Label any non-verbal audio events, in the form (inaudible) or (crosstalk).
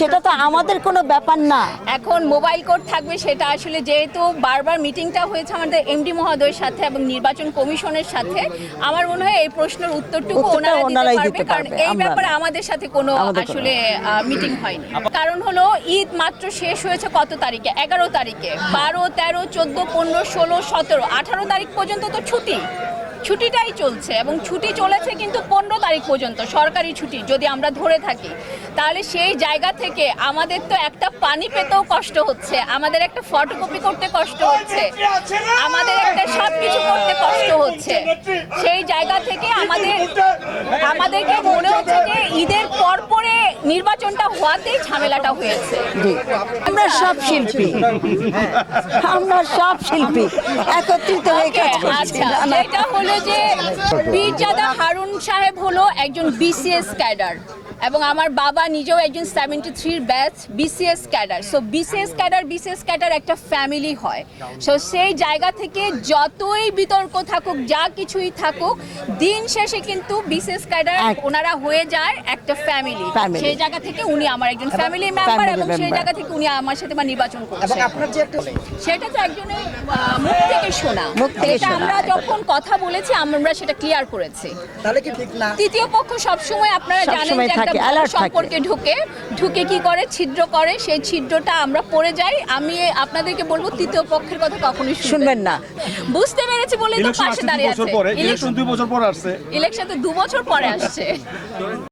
সেটা তো আমাদের কোনো ব্যাপার না। এখন মোবাইল কোড থাকবে সেটা আসলে যেহেতু বারবার মিটিংটা হয়েছে আমাদের এমডি মহোদয়ের সাথে এবং নির্বাচন কমিশনের সাথে আমার মনে হয় এই প্রশ্নের উত্তরটুকু উত্তরটা ওনারা দিতে দিতে পারবে কারণ এই ব্যাপারে আমাদের সাথে কোনো আসলে মিটিং হয়নি। কারণ হলো ঈদ মাত্র শেষ হয়েছে কত তারিখে? এগারো তারিখে। বারো তেরো চোদ্দ পনেরো ষোলো সতেরো আঠারো তারিখ পর্যন্ত তো ছুটি। ছুটিটাই চলছে এবং ছুটি চলেছে কিন্তু পনেরো তারিখ পর্যন্ত সরকারি ছুটি যদি আমরা ধরে থাকি। তাহলে সেই জায়গা থেকে আমাদের তো একটা পানি পেতেও কষ্ট হচ্ছে আমাদের একটা ফটোকপি করতে কষ্ট হচ্ছে আমাদের একটা সব কিছু করতে কষ্ট হচ্ছে। সেই জায়গা থেকে আমাদের আমাদেরকে মনে হচ্ছে যে ঈদের পর পরে নির্বাচনটা হওয়াতেই ঝামেলাটা হয়েছে। আমরা সব শিল্পী। আমরা সব শিল্পী। একত্রিত হয়ে কাজ Okay, করছি আচ্ছা না, না। যেটা হলো যে পীরজাদা হারুন সাহেব হলো একজন বিসিএস ক্যাডার এবং আমার বাবা নিজেও একজন সেভেন্টি থ্রির batch BCS cadre so BCS cadre BCS cadre একটা ফ্যামিলি হয়। সো সেই জায়গা থেকে যতই বিতর্ক থাকুক যা কিছুই থাকুক দিন শেষে কিন্তু বিসিএস ক্যাডার ওনারা হয়ে যায় একটা ফ্যামিলি. সেই জায়গা থেকে উনি আমার একজন ফ্যামিলি মেম্বার এবং সেই জায়গা থেকে উনি আমার সাথে বা নির্বাচন এবং করছেন সেটা তো একজনের শোনা। থেকে আমরা যখন কথা বলেছি আমরা সেটা ক্লিয়ার করেছি। তাহলে কি ঠিক না? তৃতীয় পক্ষ সবসময় আপনারা জানেন যে একটা। সম্পর্কে ঢুকে ঢুকে কি করে ছিদ্র করে সেই ছিদ্রটা আমরা পড়ে যাই। আমি আপনাদেরকে বলব তৃতীয় পক্ষের কথা কখনোই শুনবেন না। বুঝতে পেরেছি বলেই তো পাশে দাঁড়িয়ে আছে। ইলেকশন দুই বছর পরে আসছে। ইলেকশন তো দু বছর পরে আসছে। (laughs)